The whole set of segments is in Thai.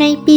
ในปี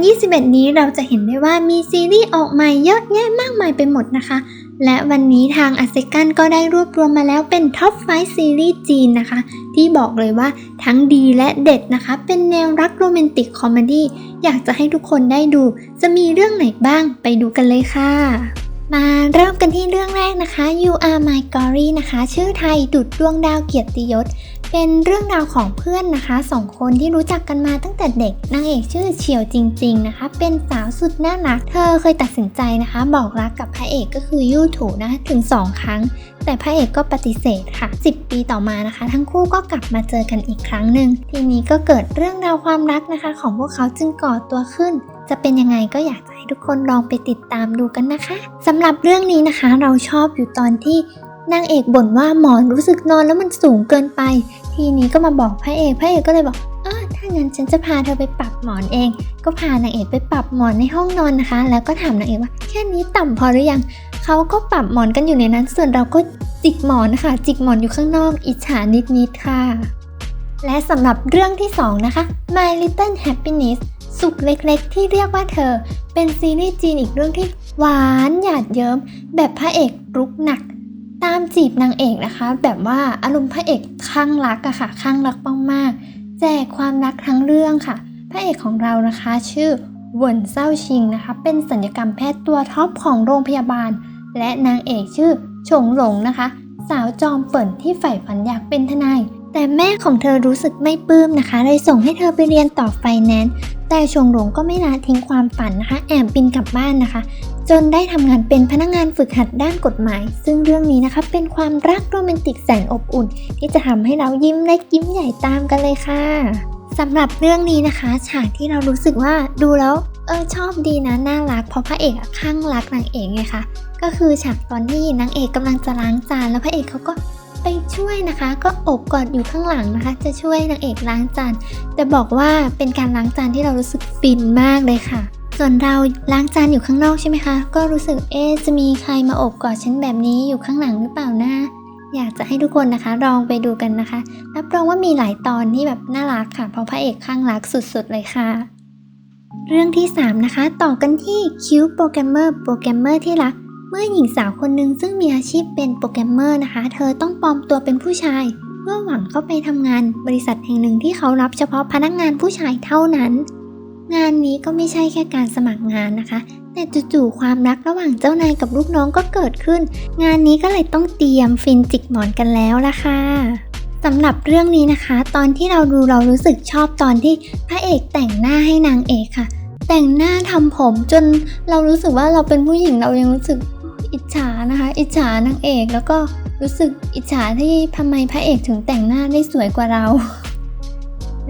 2021 นี้เราจะเห็นได้ว่ามีซีรีส์ออกใหม่เยอะแยะมากมายไปหมดนะคะ และวันนี้ทางอาเซกันก็ได้รวบรวมมาแล้วเป็นท็อป 5 ซีรีส์จีนนะคะ ที่บอกเลยว่าทั้งดีและเด็ดนะคะ เป็นแนวรักโรแมนติกคอมเมดี้อยากจะให้ทุกคนได้ดู จะมีเรื่องไหนบ้างไปดูกันเลยค่ะ มาเริ่มกันที่เรื่องแรกนะคะ You Are My Glory นะคะ ชื่อไทยดุดดวงดาวเกียรติยศ เป็นเรื่องราวของเพื่อนนะคะสองคนที่รู้จักกันมาตั้งแต่เด็กนางเอกชื่อเฉียวจริง ๆ นะคะ เป็นสาวสุดน่ารัก เธอเคยตัดสินใจนะคะ บอกรักกับพระเอกก็คือยู่ถูนะคะถึง 2 ครั้ง แต่พระเอกก็ปฏิเสธค่ะ 10 ปีต่อมานะคะ ทั้งคู่ก็กลับมาเจอกันอีกครั้งหนึ่งทีนี้ก็เกิดเรื่องราวความรักนะคะ ของพวกเขาจึงก่อตัวขึ้น จะเป็นยังไงก็อยากจะให้ทุกคนลองไปติดตามดูกันนะคะสำหรับเรื่องนี้นะคะ เราชอบอยู่ตอนที่นางเอกบ่นว่าหมอนรู้สึกนอนแล้วมันสูงเกินไป ทีนี้ก็มาบอกพระเอกพระเอกก็เลยบอกเออถ้างั้นฉันจะพาเธอไปปรับหมอนเอง ก็พานางเอกไปปรับหมอนในห้องนอนนะคะ แล้วก็ถามนางเอกว่าแค่นี้ต่ำพอหรือยังเขาก็ปรับหมอนกันอยู่ในนั้น ส่วนเราก็จิกหมอนนะคะจิกหมอนอยู่ข้างนอก อิจฉานิดๆค่ะ และสำหรับเรื่องที่สองนะคะ My Little Happiness สุขเล็กๆ ที่เรียกว่าเธอ เป็นซีรีส์จีนอีกเรื่องที่หวานหยาดเยิ้มแบบพระเอกรุกหนัก ตามจีบนางเอกนะคะ แบบว่าอารมณ์พระเอกข้างรักอะค่ะข้างรักมากๆแจกความรักทั้งเรื่องค่ะ พระเอกของเรานะคะ ชื่อเหวินเซาชิงนะคะ เป็นสัญญกรรมแพทย์ตัวท็อปของโรงพยาบาล และนางเอกชื่อฉงหลงนะคะ สาวจอมเปิ่นที่ใฝ่ฝันอยากเป็นทนาย แต่แม่ของเธอรู้สึกไม่ปลื้มนะคะ เลยส่งให้เธอไปเรียนต่อไฟแนนซ์ แต่ชงหลงก็ไม่ละทิ้งความฝันนะคะ แอบบินกลับบ้านนะคะ จนได้ทำงานเป็นพนักงานฝึกหัดด้านกฎหมาย ซึ่งเรื่องนี้นะคะเป็นความรักโรแมนติกแสนอบอุ่น ที่จะทำให้เรายิ้มเล็กยิ้มใหญ่ตามกันเลยค่ะสำหรับเรื่องนี้นะคะ ฉากที่เรารู้สึกว่าดูแล้วเออชอบดีนะน่ารักเพราะพระเอกข้างรักนางเอกไงคะก็คือฉากตอนที่นางเอกกำลังจะล้างจานแล้วพระเอกเขาก็ ไปช่วยนะคะ ก็อบกอดอยู่ข้างหลังนะคะ จะช่วยนางเอกล้างจานแต่บอกว่าเป็นการล้างจานที่เรารู้สึกฟินมากเลยค่ะ ส่วนเราล้างจานอยู่ข้างนอกใช่ไหมคะ ก็รู้สึกเอ๊จะมีใครมาอบกอดฉันแบบนี้อยู่ข้างหลังหรือเปล่านะอยากจะให้ทุกคนนะคะลองไปดูกันนะคะ รับรองว่ามีหลายตอนที่แบบน่ารักค่ะ เพราะพระเอกข้างรักสุดๆเลยค่ะ เรื่องที่ 3 นะคะ ต่อกันที่คิวโปรแกรมเมอร์โปรแกรมเมอร์ที่รัก เมื่อหญิงสาวคนหนึ่งซึ่งมีอาชีพเป็นโปรแกรมเมอร์นะคะ เธอต้องปลอมตัวเป็นผู้ชาย เพื่อหวังเข้าไปทำงานบริษัทแห่งหนึ่งที่เขารับเฉพาะพนักงานผู้ชายเท่านั้น งานนี้ก็ไม่ใช่แค่การสมัครงานนะคะ แต่จู่ๆความรักระหว่างเจ้านายกับลูกน้องก็เกิดขึ้น งานนี้ก็เลยต้องเตรียมฟินจิกหมอนกันแล้วล่ะค่ะสำหรับเรื่องนี้นะคะ ตอนที่เราดูเรารู้สึกชอบตอนที่พระเอกแต่งหน้าให้นางเอกค่ะ แต่งหน้าทำผมจนเรารู้สึกว่าเราเป็นผู้หญิงเรายังรู้สึก อิจฉานะคะ อิจฉานางเอกแล้วก็รู้สึกอิจฉาที่ทำไมพระเอกถึงแต่งหน้าได้สวยกว่าเรา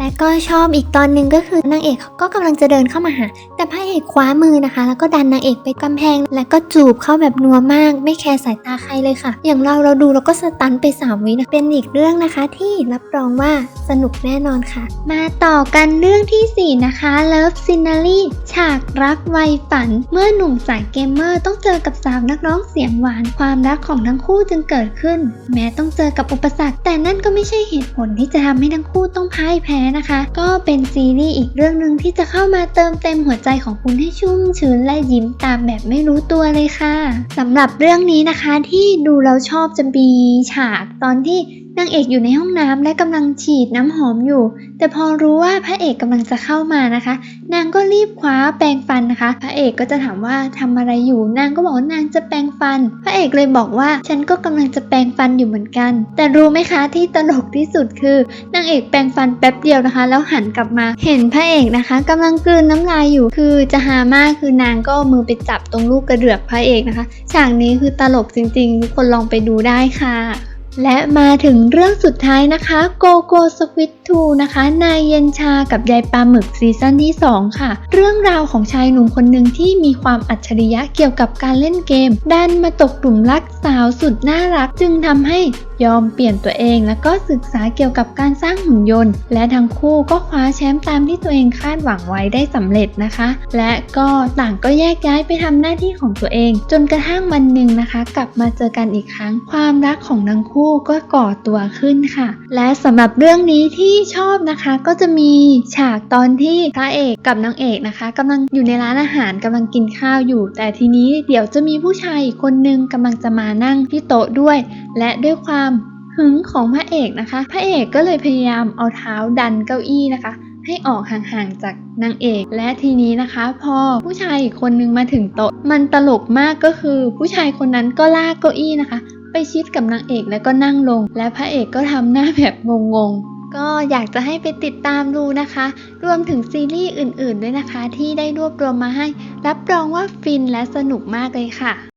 และก็ชอบอีกตอนหนึ่งก็คือนางเอกเขาก็กำลังจะเดินเข้ามาหา แต่พระเอกคว้ามือนะคะ แล้วก็ดันนางเอกไปกำแพง แล้วก็จูบเข้าแบบนัวมาก ไม่แคร์สายตาใครเลยค่ะ อย่างเราเราดูเราก็สตันไปสามวินะเป็นอีกเรื่องนะคะ ที่รับรองว่าสนุกแน่นอนค่ะ มาต่อกันเรื่องทีสี่4 นะคะ Love Scenery ฉากรักไวยฝัน เมื่อหนุ่มสายเกมเมอร์ต้องเจอกับสาวนักร้องเสียงหวาน ความรักของทั้งคู่จึงเกิดขึ้น แม้ต้องเจอกับอุปสรรค แต่นั่นก็ไม่ใช่เหตุผลที่จะทำให้ทั้งคู่ต้องพ่ายแพ้นะคะ ก็เป็นซีรีส์อีกเรื่องหนึ่งที่จะเข้ามาเติมเต็มหัวใจของคุณให้ชุ่มชื้นและยิ้มตามแบบไม่รู้ตัวเลยค่ะสำหรับเรื่องนี้นะคะที่ดูแล้วชอบจะมีฉากตอนที่นางเอกอยู่ในห้องน้ำและกำลังฉีดน้ำหอมอยู่ แต่พอรู้ว่าพระเอกกำลังจะเข้ามานะคะ นางก็รีบคว้าแปรงฟันนะคะ พระเอกก็จะถามว่าทำอะไรอยู่ นางก็บอกว่านางจะแปรงฟัน พระเอกเลยบอกว่า ฉันก็กำลังจะแปรงฟันอยู่เหมือนกัน แต่รู้ไหมคะที่ตลกที่สุดคือนางเอกแปรงฟันแป๊บเดียวนะคะ แล้วหันกลับมา เห็นพระเอกนะคะกำลังกลืนน้ำลายอยู่ คือจะหามากคือนางก็มือไปจับตรงลูกกระเดือกพระเอกนะคะ ฉากนี้คือตลกจริงๆทุกคนลองไปดูได้ค่ะ และมาถึงเรื่องสุดท้ายนะคะโกโก้สควิตทูนะคะ นายเย็นชากับยายปลาหมึกซีซั่นที่ 2 ค่ะ เรื่องราวของชายหนุ่มคนหนึ่งที่มีความอัจฉริยะเกี่ยวกับการเล่นเกม ดันมาตกหลุมรักสาวสุดน่ารัก จึงทำให้ยอมเปลี่ยนตัวเองแล้วก็ศึกษาเกี่ยวกับการสร้างหุ่นยนต์ และทั้งคู่ก็คว้าแชมป์ตามที่ตัวเองคาดหวังไว้ได้สำเร็จนะคะ และก็ต่างก็แยกย้ายไปทำหน้าที่ของตัวเอง จนกระทั่งวันหนึ่งนะคะ กลับมาเจอกันอีกครั้ง ความรักของทั้งคู่คู่ก็ก่อตัวขึ้นค่ะ และสำหรับเรื่องนี้ที่ชอบนะคะก็จะมีฉากตอนที่พระเอกกับนางเอกนะคะกำลังอยู่ในร้านอาหารกำลังกินข้าวอยู่ แต่ทีนี้เดี๋ยวจะมีผู้ชายอีกคนนึงกำลังจะมานั่งที่โต๊ะด้วย และด้วยความหึงของพระเอกนะคะ พระเอกก็เลยพยายามเอาเท้าดันเก้าอี้นะคะให้ออกห่างๆจากนางเอก และทีนี้นะคะพอผู้ชายอีกคนนึงมาถึงโต๊ะ มันตลกมากก็คือ ผู้ชายคนนั้นก็ลากเก้าอี้นะคะ ไปชิดกับนางเอกแล้วก็นั่งลง และพระเอกก็ทำหน้าแบบงงๆ ก็อยากจะให้ไปติดตามดูนะคะ รวมถึงซีรีส์อื่นๆด้วยนะคะ ที่ได้รวบรวมมาให้ รับรองว่าฟินและสนุกมากเลยค่ะ